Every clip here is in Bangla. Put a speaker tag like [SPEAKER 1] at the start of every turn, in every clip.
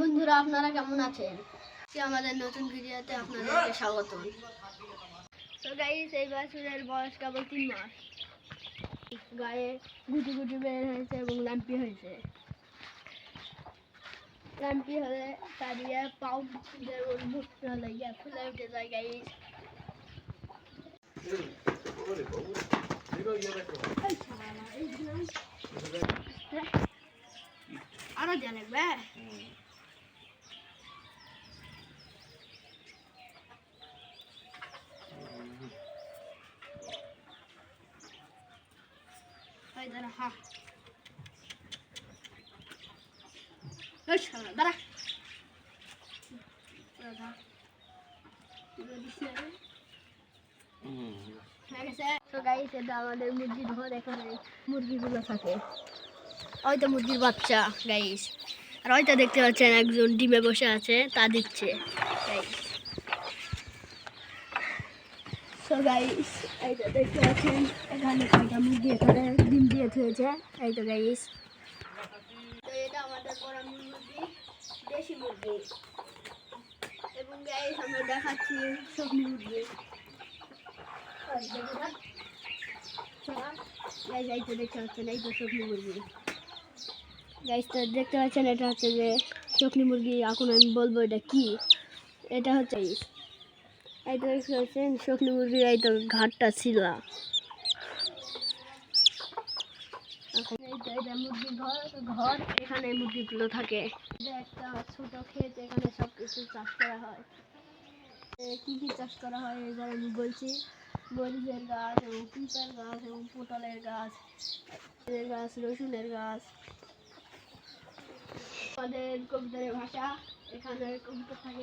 [SPEAKER 1] বন্ধুরা, আপনারা কেমন আছেন? আমাদের নতুন ভিডিওতে আপনাদেরকে স্বাগত। তো গাইস এই বাছুরের বয়স কেবল তিন মাস। গায়ে গুটি গুটি বের হয়েছে এবং ল্যাম্পি হয়েছে। ল্যাম্পি হলে তারিয়ে পাউ ভর্তি হলে ফুলে উঠে যায় গাইস আরও দেওয়া লাগবে Ay, দাঁড়া। হা। হয়ে আমাদের মুরগির ঘর এখানে মুরগিগুলো থাকে। মুরগির বাচ্চা গাইস আর হয়তো দেখতে পাচ্ছেন একজন ডিমে বসে আছে তা দিচ্ছে গাইস সো গাইস এইটা দেখতে পাচ্ছেন? এখানে মুরগি এখানে ডিম দিয়ে থয়েছে এই তো গাইস এটা দেশি মুরগি। আমরা দেখাচ্ছি মুরগি। তো দেখতে মুরগি। তো দেখতে পাচ্ছেন, এটা হচ্ছে যে চকনি মুরগি। এখন আমি বলব এটা কি? এটা হচ্ছে এই তো দেখতে পাচ্ছেন চকনি মুরগি এই তো ঘাটটা ছিল। এখন মুরগির সব কিছু চাষ করা হয়। কি কি চাষ করা হয় এবার আমি বলছি। মরিচের গাছ, এবং পিঁপের গাছ, এবং পটলের গাছ গাছ, রসুনের গাছ। আমাদের কবুতরের ভাষা, এখানে কবুতর থাকে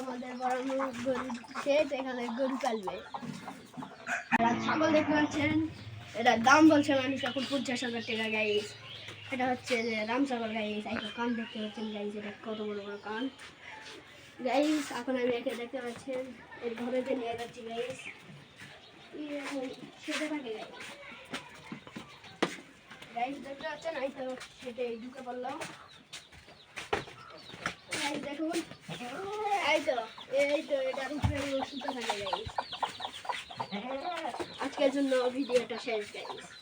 [SPEAKER 1] আমাদের গরু ক্ষেত এখানে গরু ছাগল দেখতে পাচ্ছেন এটা দাম বলছে মানুষ, এখন পঞ্চাশ হাজার টাকা গাইস এটা হচ্ছে যে রাম ছাগল গাইস একটা দেখতে পাচ্ছেন গাইস এটা কত কান। গাইস এখন আমি একে দেখতে পাচ্ছেন এর ঘরেতে নিয়ে যাচ্ছি গাইস সেটা থাকে গাইস দেখতে পাচ্ছেন? এই তো সেটা ঢুকে পড়লাম গাইস দেখুন এই তো এই তো এটার উপরে ওষুধ থাকে গাইস আজকের জন্য ভিডিওটা শেষ গাইস